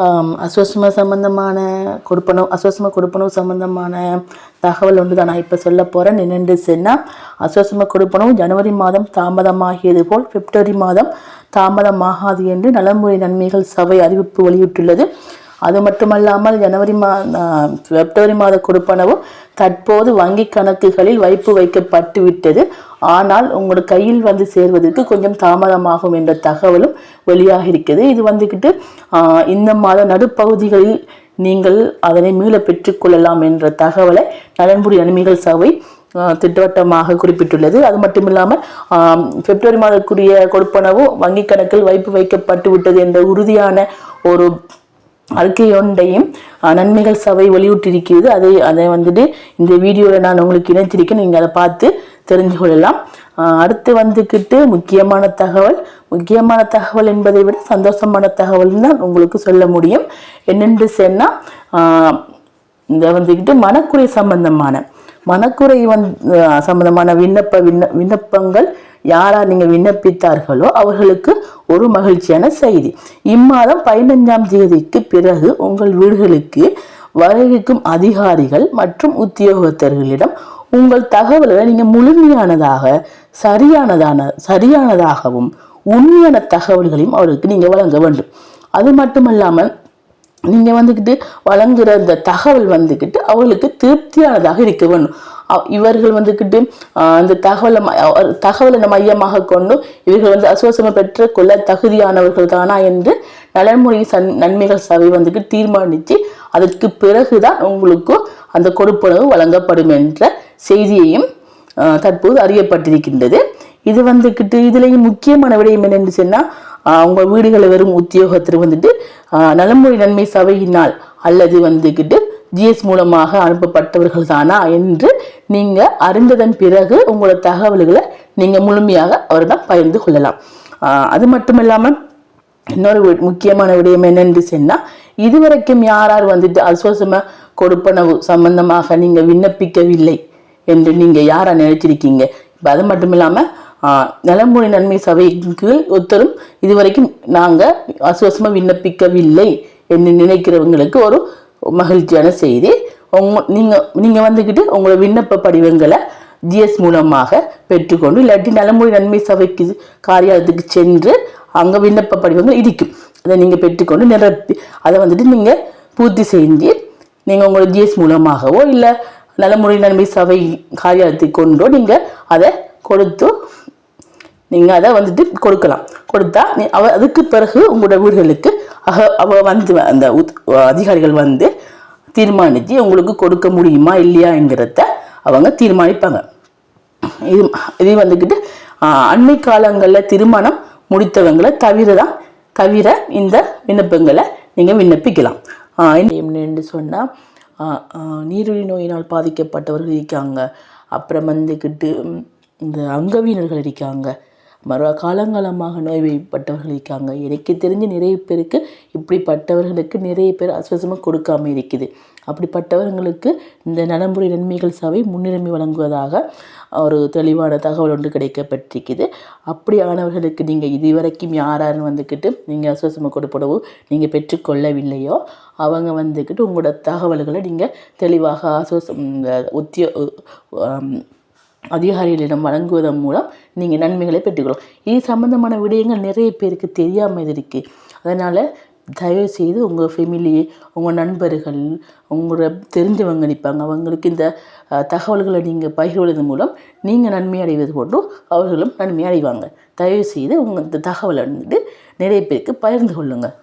அஸ்வசம அஸ்வஸ்ம சம்பந்தமான கொடுப்பனவு அஸ்வசம கொடுப்பனவு சம்பந்தமான தகவல் ஒன்று தான் நான் இப்போ சொல்ல போகிறேன் நின்று சென்னா அஸ்வசம கொடுப்பனவு ஜனவரி மாதம் தாமதமாகியது போல் பிப்ரவரி மாதம் தாமதமாகாது என்று நலமுறை நன்மைகள் சபை அறிவிப்பு வெளியிட்டுள்ளது. அது மட்டுமல்லாமல் ஜனவரி மா பிப்ரவரி மாத கொடுப்பனவும் தற்போது வங்கி கணக்குகளில் வைப்பு வைக்கப்பட்டு விட்டது ஆனால் உங்களோட கையில் வந்து சேர்வதற்கு கொஞ்சம் தாமதமாகும் என்ற தகவலும் வெளியாக இருக்கிறது. இது வந்துக்கிட்டு இந்த மாத நடுப்பகுதிகளில் நீங்கள் அதனை மீள பெற்றுக்கொள்ளலாம் என்ற தகவலை நலன்புரி நன்மைகள் சபை திட்டவட்டமாக குறிப்பிட்டுள்ளது. அது மட்டும் இல்லாமல் பிப்ரவரி மாதக்குரிய கொடுப்பனவும் வங்கி கணக்கில் வைப்பு வைக்கப்பட்டு விட்டது என்ற உறுதியான ஒரு அறிக்கையொன்றையும் நன்மைகள் சபை வெளியிட்டிருக்கிறது அதை அதை வந்துட்டு இந்த வீடியோவில் நான் உங்களுக்கு இணைத்திருக்கேன். நீங்கள் அதை பார்த்து தெரிஞ்சு கொள்ளலாம். அடுத்து வந்துக்கிட்டு முக்கியமான தகவல். முக்கியமான தகவல் என்பதை விட சந்தோஷமான தகவல் தான் உங்களுக்கு சொல்ல முடியும். என்னென்று சொன்னால் இந்த வந்துக்கிட்டு மனக்குறை சம்பந்தமான மனக்குறை வந் சம்பந்தமான விண்ணப்ப விண்ண விண்ணப்பங்கள் யாரா நீங்க விண்ணப்பித்தார்களோ அவர்களுக்கு ஒரு மகிழ்ச்சியான செய்தி. இம்மாதம் பதினஞ்சாம் தேதிக்கு பிறகு உங்கள் வீடுகளுக்கு வரவிருக்கும் அதிகாரிகள் மற்றும் உத்தியோகத்தர்களிடம் உங்கள் தகவல்களை நீங்க முழுமையானதாக சரியானதான சரியானதாகவும் உண்மையான தகவல்களையும் அவருக்கு நீங்க வழங்க வேண்டும். அது மட்டுமல்லாமல் நீங்கள் வந்துக்கிட்டு வழங்குற இந்த தகவல் வந்துக்கிட்டு அவங்களுக்கு திருப்தியானதாக இருக்க வேண்டும். இவர்கள் வந்துக்கிட்டு அந்த தகவலை தகவலை மையமாக கொண்டு இவர்கள் வந்து அசுவசம பெற்று கொள்ள தகுதியானவர்கள் தானா என்று நலன்முறை சன் நன்மைகள் சபை வந்துட்டு தீர்மானித்து அதற்கு பிறகுதான் உங்களுக்கு அந்த கொடுப்புணவு வழங்கப்படும் என்ற செய்தியையும் தற்போது அறியப்பட்டிருக்கின்றது. இது வந்துக்கிட்டு இதுலேயும் முக்கியமான விடயம் என்னென்னு சொன்னால் அவங்க வீடுகளை வரும் உத்தியோகத்தில் வந்துட்டு ஆஹ், நன்மை சபையினால் அல்லது வந்துக்கிட்டு ஜிஎஸ் மூலமாக அனுப்பப்பட்டவர்கள் தானா என்று நீங்கள் அறிந்ததன் பிறகு உங்களோட தகவல்களை நீங்கள் முழுமையாக அவரிடம் பகிர்ந்து கொள்ளலாம். ஆஹ், அது மட்டும் இல்லாமல் இன்னொரு வி- முக்கியமான விடயம் என்னென்று சொன்னால் இதுவரைக்கும் யார் யார் வந்துட்டு அசுவசம கொடுப்பனவு சம்பந்தமாக நீங்கள் விண்ணப்பிக்கவில்லை என்று நீங்கள் யாரா நினைச்சிருக்கீங்க? இப்போ அது மட்டும் இல்லாமல் நலமுறை நன்மை சபையின் கீழ் ஒருத்தரும் இதுவரைக்கும் நாங்கள் அசுவசமாக விண்ணப்பிக்கவில்லை என்று நினைக்கிறவங்களுக்கு ஒரு மகிழ்ச்சியான செய்தி உங்க நீங்கள் நீங்கள் வந்துக்கிட்டு உங்களோட விண்ணப்ப படிவங்களை ஜிஎஸ் மூலமாக பெற்றுக்கொண்டு இல்லாட்டி நலமொழி நன்மை சபைக்கு காரியாலயத்துக்கு சென்று அங்கே விண்ணப்ப படிவங்கள் இருக்கும். அதை நீங்கள் பெற்றுக்கொண்டு நிரப்பி அதை வந்துட்டு நீங்கள் பூர்த்தி செஞ்சு நீங்கள் உங்களோட ஜிஎஸ் மூலமாகவோ இல்லை நலமுறை நன்மை சபை காரியாலயத்துக்கு கொண்டோ நீங்கள் அதை கொடுத்து நீங்கள் அதை வந்துட்டு கொடுக்கலாம். கொடுத்தா நீ அவ அதுக்கு பிறகு உங்களோட வீடுகளுக்கு அக அவ வந்து அந்த உத்- அதிகாரிகள் வந்து தீர்மானித்து உங்களுக்கு கொடுக்க முடியுமா இல்லையாங்கிறத அவங்க தீர்மானிப்பாங்க. இது இது வந்துக்கிட்டு அண்மை காலங்களில் திருமணம் முடித்தவங்களை தவிர தான் தவிர இந்த விண்ணப்பங்களை நீங்கள் விண்ணப்பிக்கலாம். ஆஹ், சொன்னால் நீரிழிவு நோயினால் பாதிக்கப்பட்டவர்கள் இருக்காங்க. அப்புறம் வந்துக்கிட்டு இந்த அங்கவீனர்கள் இருக்காங்க. மறு காலங்காலமாக நோய்வாய்ப்பட்டவர்கள் இருக்காங்க. எனக்கு தெரிஞ்சு நிறைய பேருக்கு இப்படிப்பட்டவர்களுக்கு நிறைய பேர் அசுவசமாக கொடுக்காம இருக்குது. அப்படிப்பட்டவர்களுக்கு இந்த நடைமுறை நன்மைகள் சபை முன்னுரிமை வழங்குவதாக ஒரு தெளிவான தகவல் ஒன்று கிடைக்கப்பட்டிருக்குது. அப்படியானவர்களுக்கு நீங்கள் இதுவரைக்கும் யார் வந்துக்கிட்டு நீங்கள் அசுவசமாக கொடுப்படவோ நீங்கள் பெற்றுக்கொள்ளவில்லையோ அவங்க வந்துக்கிட்டு உங்களோட தகவல்களை நீங்கள் தெளிவாக அசுவசம் இந்த உத்தியோ அதிகாரிகளிடம் வழங்குவதன் மூலம் நீங்கள் நன்மைகளை பெற்றுக்கொள்ளலாம். இது சம்பந்தமான விடயங்கள் நிறைய பேருக்கு தெரியாமல் இருக்குது அதனால் தயவுசெய்து உங்கள் ஃபெமிலி உங்கள் நண்பர்கள் உங்களோட தெரிஞ்சவங்க நிற்பாங்க அவங்களுக்கு இந்த தகவல்களை நீங்கள் பகிர்வதன் மூலம் நீங்கள் நன்மை அடைவது போன்றும் அவர்களும் நன்மை அடைவாங்க. தயவு செய்து உங்கள் இந்த தகவலை வந்துட்டு நிறைய பேருக்கு பகிர்ந்து கொள்ளுங்கள்